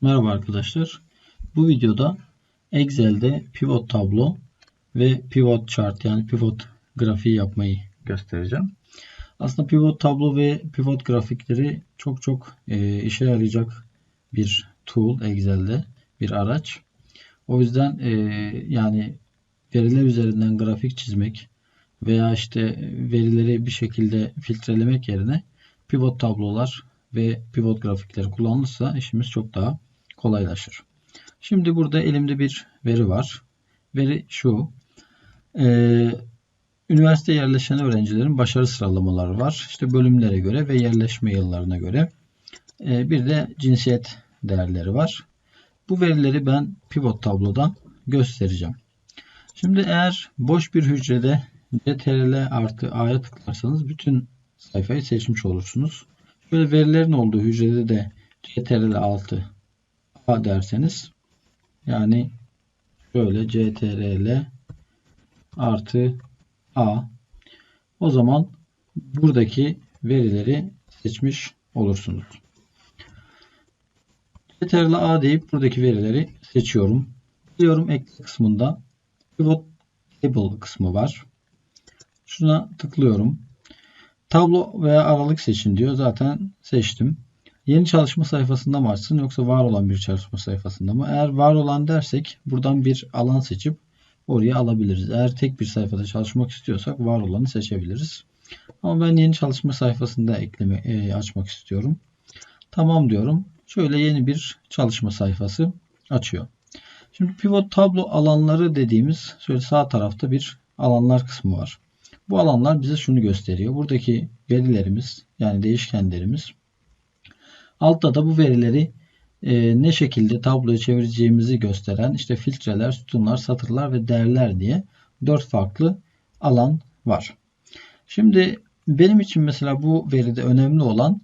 Merhaba arkadaşlar. Bu videoda Excel'de pivot tablo ve pivot chart yani pivot grafiği yapmayı göstereceğim. Aslında pivot tablo ve pivot grafikleri çok çok e, işe yarayacak bir tool Excel'de bir araç. O yüzden e, yani veriler üzerinden grafik çizmek veya işte verileri bir şekilde filtrelemek yerine pivot tablolar ve pivot grafikleri kullanılırsa işimiz çok daha kolaylaşır. Şimdi burada elimde bir veri var. Veri şu. Ee, üniversite yerleşen öğrencilerin başarı sıralamaları var. İşte bölümlere göre ve yerleşme yıllarına göre. Ee, bir de cinsiyet değerleri var. Bu verileri ben pivot tablodan göstereceğim. Şimdi eğer boş bir hücrede CTRL artı A'ya tıklarsanız bütün sayfayı seçmiş olursunuz. Böyle verilerin olduğu hücrede de CTRL altı A derseniz yani böyle CTRL artı A o zaman buradaki verileri seçmiş olursunuz. CTRL A deyip buradaki verileri seçiyorum. Diyorum ekle kısmında pivot table kısmı var. Şuna tıklıyorum. Tablo veya aralık seçin diyor. Zaten seçtim. Yeni çalışma sayfasında mı açsın yoksa var olan bir çalışma sayfasında mı? Eğer var olan dersek buradan bir alan seçip oraya alabiliriz. Eğer tek bir sayfada çalışmak istiyorsak var olanı seçebiliriz. Ama ben yeni çalışma sayfasında ekleme e, açmak istiyorum. Tamam diyorum. Şöyle yeni bir çalışma sayfası açıyor. Şimdi pivot tablo alanları dediğimiz şöyle sağ tarafta bir alanlar kısmı var. Bu alanlar bize şunu gösteriyor. Buradaki verilerimiz yani değişkenlerimiz altta da bu verileri e, ne şekilde tabloya çevireceğimizi gösteren işte filtreler, sütunlar, satırlar ve değerler diye dört farklı alan var. Şimdi benim için mesela bu veride önemli olan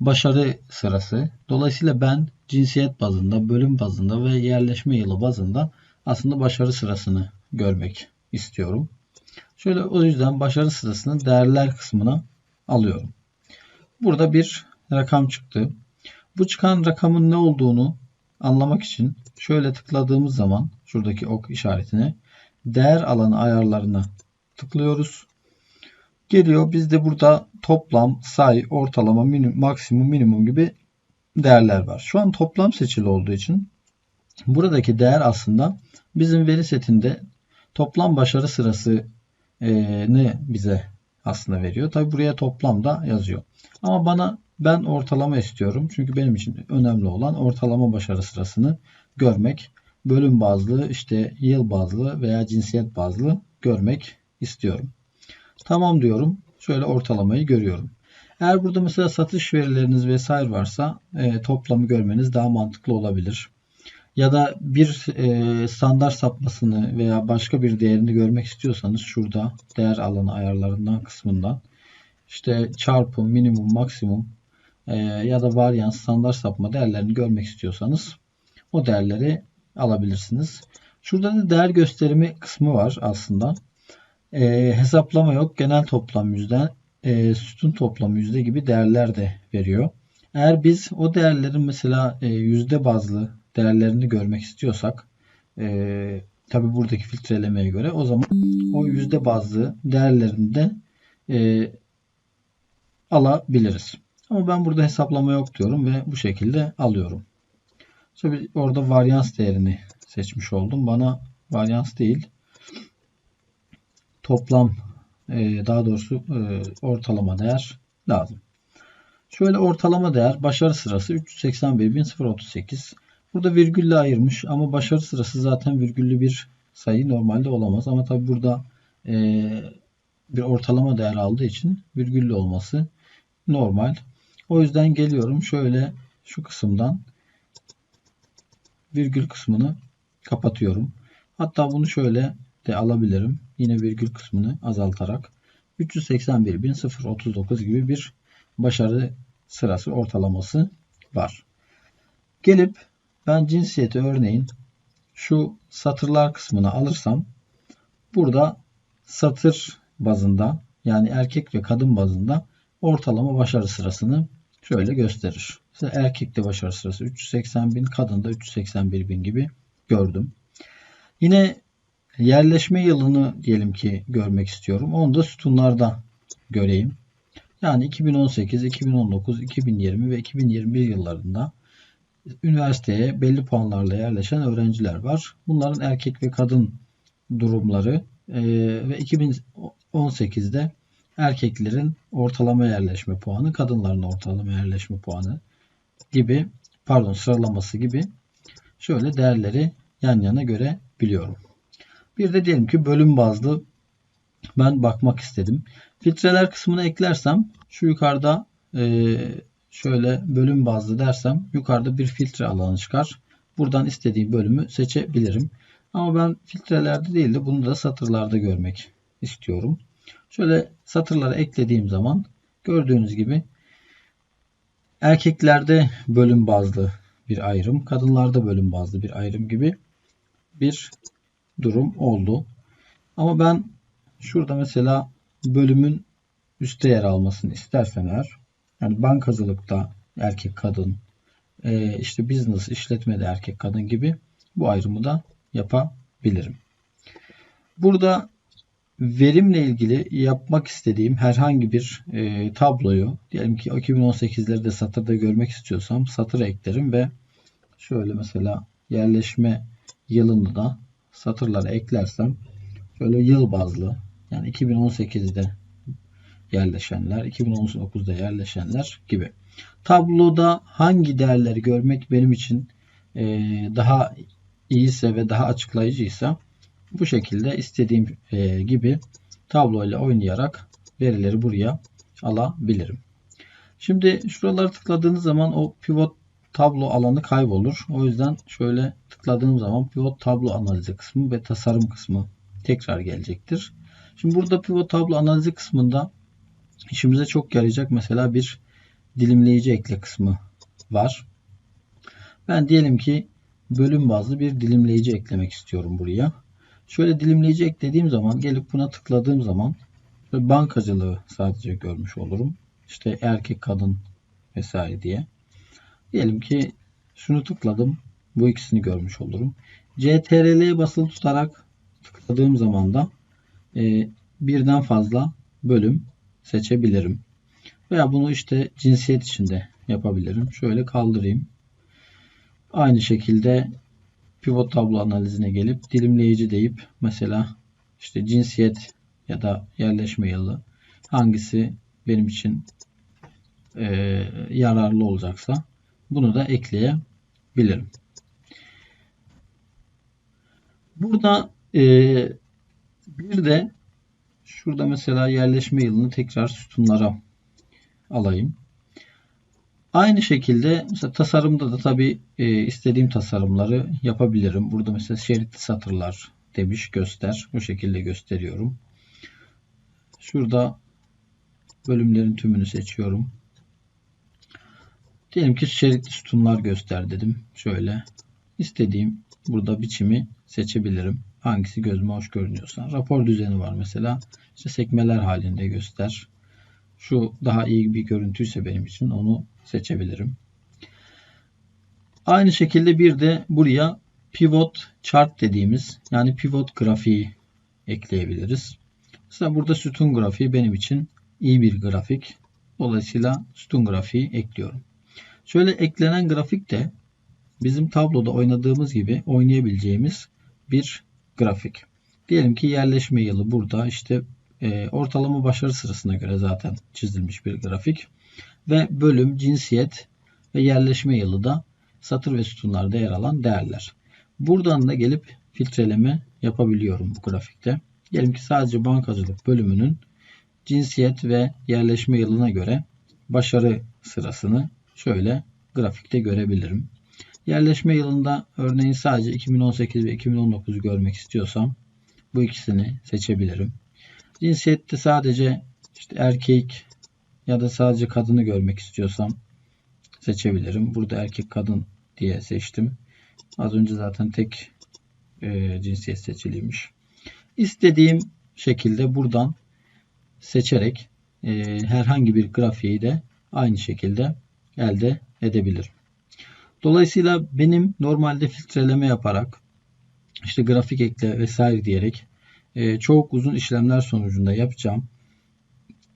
başarı sırası. Dolayısıyla ben cinsiyet bazında, bölüm bazında ve yerleşme yılı bazında aslında başarı sırasını görmek istiyorum. Şöyle o yüzden başarı sırasını değerler kısmına alıyorum. Burada bir rakam çıktı. Bu çıkan rakamın ne olduğunu anlamak için şöyle tıkladığımız zaman şuradaki ok işaretine değer alanı ayarlarına tıklıyoruz. Geliyor bizde burada toplam, sayı, ortalama, minimum, maksimum, minimum gibi değerler var. Şu an toplam seçili olduğu için buradaki değer aslında bizim veri setinde toplam başarı sırası ne bize aslında veriyor. Tabi buraya toplam da yazıyor. Ama bana ben ortalama istiyorum. Çünkü benim için önemli olan ortalama başarı sırasını görmek. Bölüm bazlı, işte yıl bazlı veya cinsiyet bazlı görmek istiyorum. Tamam diyorum. Şöyle ortalamayı görüyorum. Eğer burada mesela satış verileriniz vesaire varsa e, toplamı görmeniz daha mantıklı olabilir ya da bir e, standart sapmasını veya başka bir değerini görmek istiyorsanız şurada değer alanı ayarlarından kısmından işte çarpı, minimum, maksimum e, ya da varyans, standart sapma değerlerini görmek istiyorsanız o değerleri alabilirsiniz. Şurada da değer gösterimi kısmı var aslında. E, hesaplama yok. Genel toplam yüzde, e, sütun toplam yüzde gibi değerler de veriyor. Eğer biz o değerlerin mesela e, yüzde bazlı değerlerini görmek istiyorsak e, tabi buradaki filtrelemeye göre o zaman o yüzde bazlı değerlerini de e, alabiliriz. Ama ben burada hesaplama yok diyorum ve bu şekilde alıyorum. Tabi orada varyans değerini seçmiş oldum. Bana varyans değil toplam e, daha doğrusu e, ortalama değer lazım. Şöyle ortalama değer başarı sırası 381.038. Burada virgülle ayırmış ama başarı sırası zaten virgüllü bir sayı normalde olamaz. Ama tabi burada e, bir ortalama değer aldığı için virgüllü olması normal. O yüzden geliyorum şöyle şu kısımdan virgül kısmını kapatıyorum. Hatta bunu şöyle de alabilirim. Yine virgül kısmını azaltarak 381.039 gibi bir başarı sırası ortalaması var. Gelip ben cinsiyeti örneğin şu satırlar kısmına alırsam burada satır bazında yani erkek ve kadın bazında ortalama başarı sırasını şöyle gösterir. Mesela erkekte başarı sırası 380 bin, kadında 381 bin gibi gördüm. Yine yerleşme yılını diyelim ki görmek istiyorum. Onu da sütunlarda göreyim. Yani 2018, 2019, 2020 ve 2021 yıllarında üniversiteye belli puanlarla yerleşen öğrenciler var. Bunların erkek ve kadın durumları ve 2018'de erkeklerin ortalama yerleşme puanı, kadınların ortalama yerleşme puanı gibi pardon sıralaması gibi şöyle değerleri yan yana görebiliyorum. Bir de diyelim ki bölüm bazlı ben bakmak istedim. Filtreler kısmına eklersem şu yukarıda e, şöyle bölüm bazlı dersem yukarıda bir filtre alanı çıkar. Buradan istediğim bölümü seçebilirim. Ama ben filtrelerde değil de bunu da satırlarda görmek istiyorum. Şöyle satırlara eklediğim zaman gördüğünüz gibi erkeklerde bölüm bazlı bir ayrım, kadınlarda bölüm bazlı bir ayrım gibi bir durum oldu. Ama ben şurada mesela bölümün üstte yer almasını istersen eğer yani bankacılıkta erkek kadın e, işte business işletmede erkek kadın gibi bu ayrımı da yapabilirim. Burada verimle ilgili yapmak istediğim herhangi bir e, tabloyu diyelim ki 2018'leri de satırda görmek istiyorsam satıra eklerim ve şöyle mesela yerleşme yılını da satırlara eklersem şöyle yıl bazlı yani 2018'de yerleşenler, 2019'da yerleşenler gibi. Tabloda hangi değerleri görmek benim için e, daha iyiyse ve daha açıklayıcıysa bu şekilde istediğim e, gibi tablo ile oynayarak verileri buraya alabilirim. Şimdi şuraları tıkladığınız zaman o pivot tablo alanı kaybolur. O yüzden şöyle tıkladığım zaman pivot tablo analizi kısmı ve tasarım kısmı tekrar gelecektir. Şimdi burada pivot tablo analizi kısmında işimize çok yarayacak mesela bir dilimleyici ekle kısmı var. Ben diyelim ki bölüm bazlı bir dilimleyici eklemek istiyorum buraya. Şöyle dilimleyici eklediğim zaman gelip buna tıkladığım zaman bankacılığı sadece görmüş olurum. İşte erkek kadın vesaire diye. Diyelim ki şunu tıkladım. Bu ikisini görmüş olurum. CTRL'ye basılı tutarak tıkladığım zaman da e, birden fazla bölüm seçebilirim. Veya bunu işte cinsiyet içinde yapabilirim. Şöyle kaldırayım. Aynı şekilde pivot tablo analizine gelip dilimleyici deyip mesela işte cinsiyet ya da yerleşme yılı hangisi benim için e, yararlı olacaksa bunu da ekleyebilirim. Burada e, bir de şurada mesela yerleşme yılını tekrar sütunlara alayım. Aynı şekilde mesela tasarımda da tabi e, istediğim tasarımları yapabilirim. Burada mesela şeritli satırlar demiş göster. Bu şekilde gösteriyorum. Şurada bölümlerin tümünü seçiyorum. Diyelim ki şeritli sütunlar göster dedim. Şöyle istediğim burada biçimi seçebilirim. Hangisi gözüme hoş görünüyorsa. Rapor düzeni var mesela. İşte sekmeler halinde göster. Şu daha iyi bir görüntüyse benim için onu seçebilirim. Aynı şekilde bir de buraya pivot chart dediğimiz yani pivot grafiği ekleyebiliriz. Mesela burada sütun grafiği benim için iyi bir grafik. Dolayısıyla sütun grafiği ekliyorum. Şöyle eklenen grafik de bizim tabloda oynadığımız gibi oynayabileceğimiz bir grafik. Diyelim ki yerleşme yılı burada işte e, ortalama başarı sırasına göre zaten çizilmiş bir grafik. Ve bölüm, cinsiyet ve yerleşme yılı da satır ve sütunlarda yer alan değerler. Buradan da gelip filtreleme yapabiliyorum bu grafikte. Diyelim ki sadece bankacılık bölümünün cinsiyet ve yerleşme yılına göre başarı sırasını şöyle grafikte görebilirim. Yerleşme yılında örneğin sadece 2018 ve 2019'u görmek istiyorsam bu ikisini seçebilirim. Cinsiyette sadece işte erkek ya da sadece kadını görmek istiyorsam seçebilirim. Burada erkek kadın diye seçtim. Az önce zaten tek e, cinsiyet seçiliymiş. İstediğim şekilde buradan seçerek e, herhangi bir grafiği de aynı şekilde elde edebilirim. Dolayısıyla benim normalde filtreleme yaparak işte grafik ekle vesaire diyerek e, çok uzun işlemler sonucunda yapacağım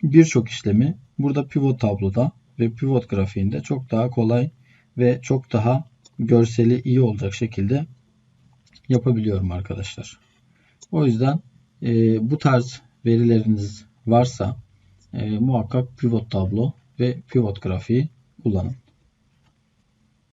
birçok işlemi burada pivot tabloda ve pivot grafiğinde çok daha kolay ve çok daha görseli iyi olacak şekilde yapabiliyorum arkadaşlar. O yüzden e, bu tarz verileriniz varsa e, muhakkak pivot tablo ve pivot grafiği kullanın.